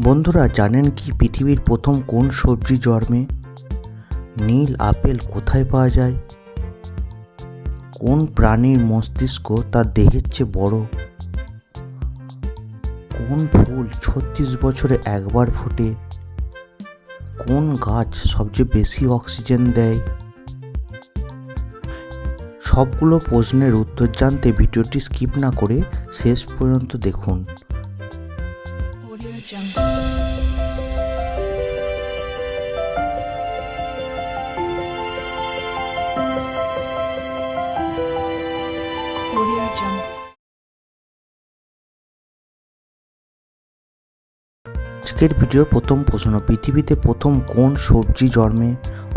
বন্ধুরা, জানেন কি পৃথিবীর প্রথম কোন সবজি জন্মে? নীল আপেল কোথায় পাওয়া যায়? কোন প্রাণীর মস্তিষ্ক তার দেহের চেয়ে বড়? কোন ফুল ছত্রিশ বছরে একবার ফোটে? কোন গাছ সবচেয়ে বেশি অক্সিজেন দেয়? সবগুলো প্রশ্নের উত্তর জানতে ভিডিওটি স্কিপ না করে শেষ পর্যন্ত দেখুন। Jungle. আজকের ভিডিওর প্রথম প্রশ্ন, পৃথিবীতে প্রথম কোন সবজি জন্মে?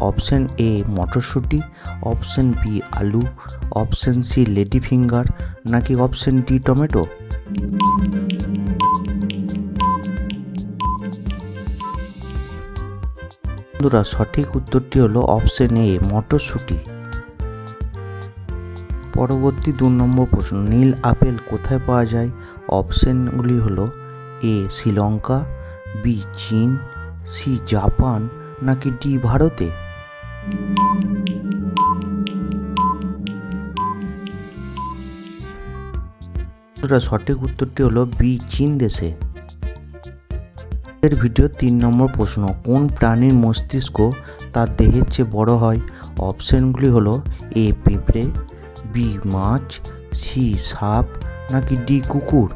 অপশন এ মটরশুঁটি, অপশন বি আলু, অপশন সি লেডি ফিঙ্গার নাকি অপশন ডি টমেটো? বন্ধুরা, সঠিক উত্তরটি হলো অপশন এ মটরশুঁটি। পরবর্তী দু নম্বর প্রশ্ন, নীল আপেল কোথায় পাওয়া যায়? অপশনগুলি হলো এ শ্রীলঙ্কা বি চীন সি জাপান, নাকি ডি ভারতে? সঠিক উত্তরটি হলো বি চীন দেশে। এর ভিডিও তিন নম্বর প্রশ্ন, কোন প্রাণীর মস্তিষ্ক তার দেহের চেয়ে বড় হয়? অপশনগুলি হলো এ, পিঁপড়ে, বি, মাছ, সি, সাপ, নাকি ডি, কুকুর?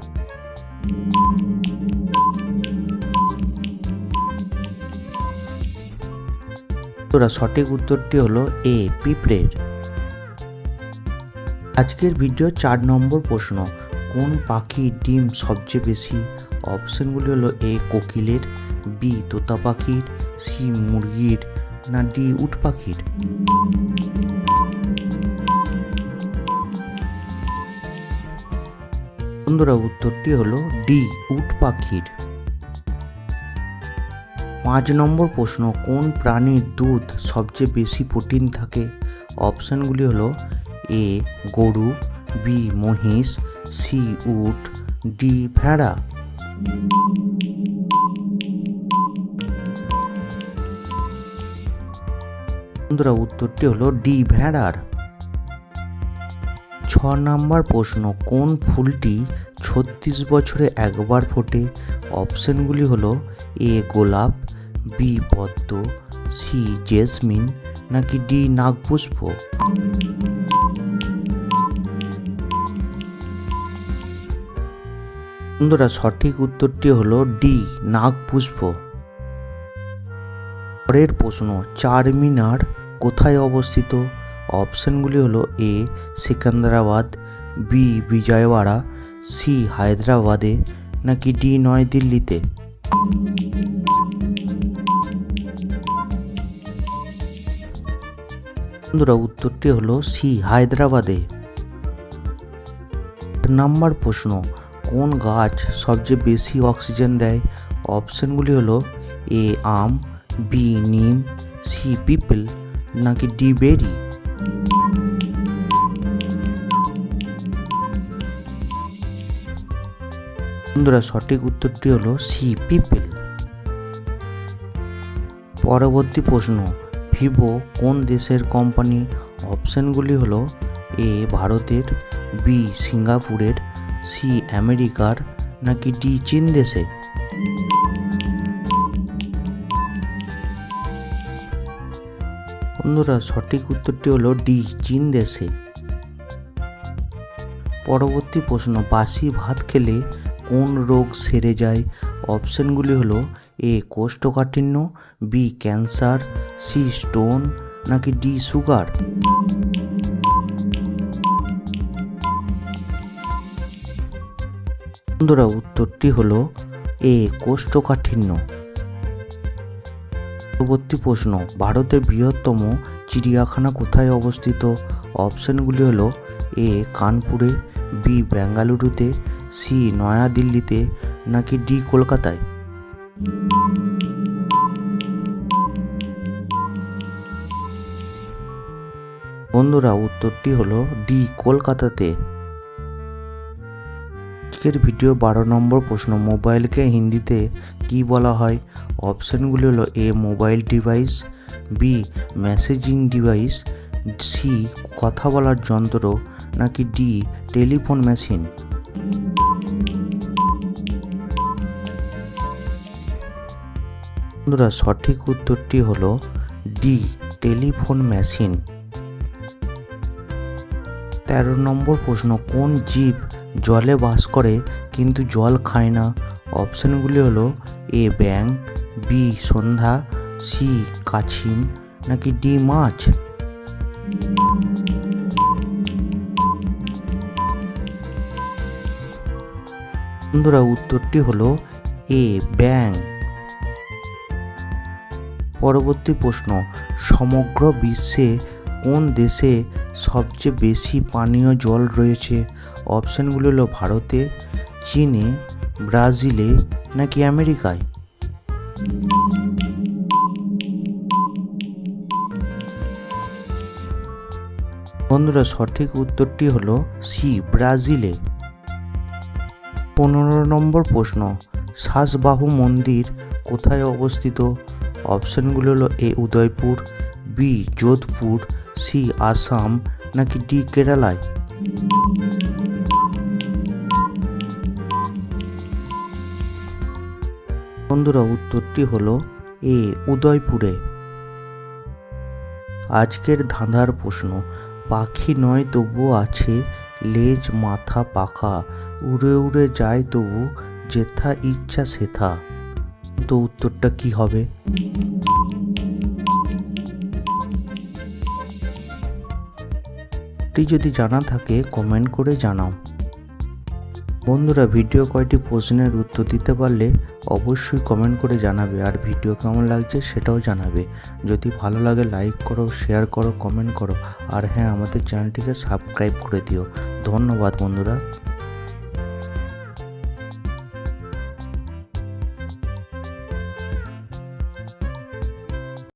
তোরা সঠিক উত্তরটি হলো এ, পিঁপড়ের। আজকের ভিডিও চার নম্বর প্রশ্ন, কোন পাখির ডিম সবচেয়ে বেশি অপশনগুলি হলো এ, কোকিলের, বি, তোতা পাখির, সি, মুরগির, না, ডি, উট পাখির। বন্ধুরা, উত্তরটি হলো ডি, উট পাখির। পাঁচ নম্বর প্রশ্ন, কোন প্রাণীর দুধ সবচেয়ে বেশি প্রোটিন থাকে? অপশানগুলি হলো এ, গরু, বি, মহিষ, সি, উট, ডি, ভেড়া। বন্ধুরা, উত্তরটি হলো ডি ভেড়ার। ছ নাম্বার প্রশ্ন, কোন ফুলটি ছত্রিশ বছরে একবার ফোটে? অপশনগুলি হলো এ গোলাপ, বি পদ্ম, সি জেসমিন, নাকি ডি নাগপুষ্প? বন্ধুরা, সঠিক উত্তরটি হলো ডি নাগপুষ্প পরের প্রশ্ন, চারমিনার কোথায় অবস্থিত? অপশনগুলি হলো A, Secunderabad, B, Vijayawada, C, হায়দ্রাবাদে, নাকি ডি, নয়াদিল্লিতে? বন্ধুরা, উত্তরটি হলো সি, হায়দ্রাবাদে। নাম্বার প্রশ্ন কোন গাছ সবচেয়ে বেশি অক্সিজেন দেয়? অপশনগুলি হলো এ আম, বি নিম, সি পিপল, নাকি ডি বেরি? বন্ধুরা, সঠিক উত্তরটি হলো সি পিপল। পরবর্তী প্রশ্ন, ভিভো কোন দেশের কোম্পানি অপশনগুলি হলো এ ভারতের, বি সিঙ্গাপুরের সি আমেরিকার নাকি ডি চীন দেশে? বন্ধুরা, সঠিক উত্তরটি হলো ডি চীন দেশে। পরবর্তী প্রশ্ন, বাসি ভাত খেলে কোন রোগ সেরে যায়? অপশনগুলি হলো এ কোষ্ঠকাঠিন্য, বি ক্যান্সার, সি স্টোন, নাকি ডি সুগার? বন্ধুরা উত্তরটি হলো এ কোষ্ঠকাঠিন্য। পরবর্তী প্রশ্ন, ভারতের বৃহত্তম চিড়িয়াখানা কোথায় অবস্থিত? অপশনগুলি হলো এ কানপুরে, বি বেঙ্গালুরুতে, সি নয়াদিল্লিতে নাকি ডি কলকাতায়? বন্ধুরা, উত্তরটি হলো ডি কলকাতাতে। আজকের ভিডিও বারো নম্বর প্রশ্ন। মোবাইলকে হিন্দিতে কি বলা হয়? অপশানগুলি হলো A, mobile device, B, messaging device, C, কথা বলার যন্ত্র, নাকি ডি, টেলিফোন মেশিন। বন্ধুরা, সঠিক উত্তরটি হলো ডি, টেলিফোন মেশিন। তেরো নম্বর প্রশ্ন, কোন জীব জলে বাস করে, কিন্তু জল খায় না। অপশানগুলি হলো এ ব্যাং বি সন্ধ্যা, সি কাছিম, নাকি ডি মাছ? বন্ধুরা, উত্তরটি হলো এ ব্যাং পরবর্তী প্রশ্ন, সমগ্র বিশ্বে কোন দেশে সবচেয়ে বেশি পানীয় জল রয়েছে? অপশানগুলো হলো ভারতে, চীনে, ব্রাজিলে নাকি আমেরিকায়? বন্ধুরা, সঠিক উত্তরটি হলো সি, ব্রাজিলে। পনেরো নম্বর প্রশ্ন শ্বাসবাহু মন্দির কোথায় অবস্থিত? অপশানগুলো হলো A, Udaipur, B, Jodhpur, C, Assam নাকি ডি, কেরালায়? বন্ধুরা, উত্তরটি হলো এ, উদয়পুরে। আজকের ধাঁধার প্রশ্ন, পাখি নয় তবু আছে, লেজ মাথা পাখা, উড়ে উড়ে যায় তবু যেথা ইচ্ছা সেথা। তো উত্তরটা কি হবে? যদি জানা থাকে কমেন্ট করে জানাও। বন্ধুরা, ভিডিও কয়টি প্রশ্নের উত্তর দিতে পারলে অবশ্যই কমেন্ট করে জানাবে। আর ভিডিও কেমন লাগছে সেটাও জানাবে। যদি ভালো লাগে লাইক করো শেয়ার করো কমেন্ট করো। আর হ্যাঁ আমাদের চ্যানেলটিকে সাবস্ক্রাইব করে দিও। ধন্যবাদ বন্ধুরা।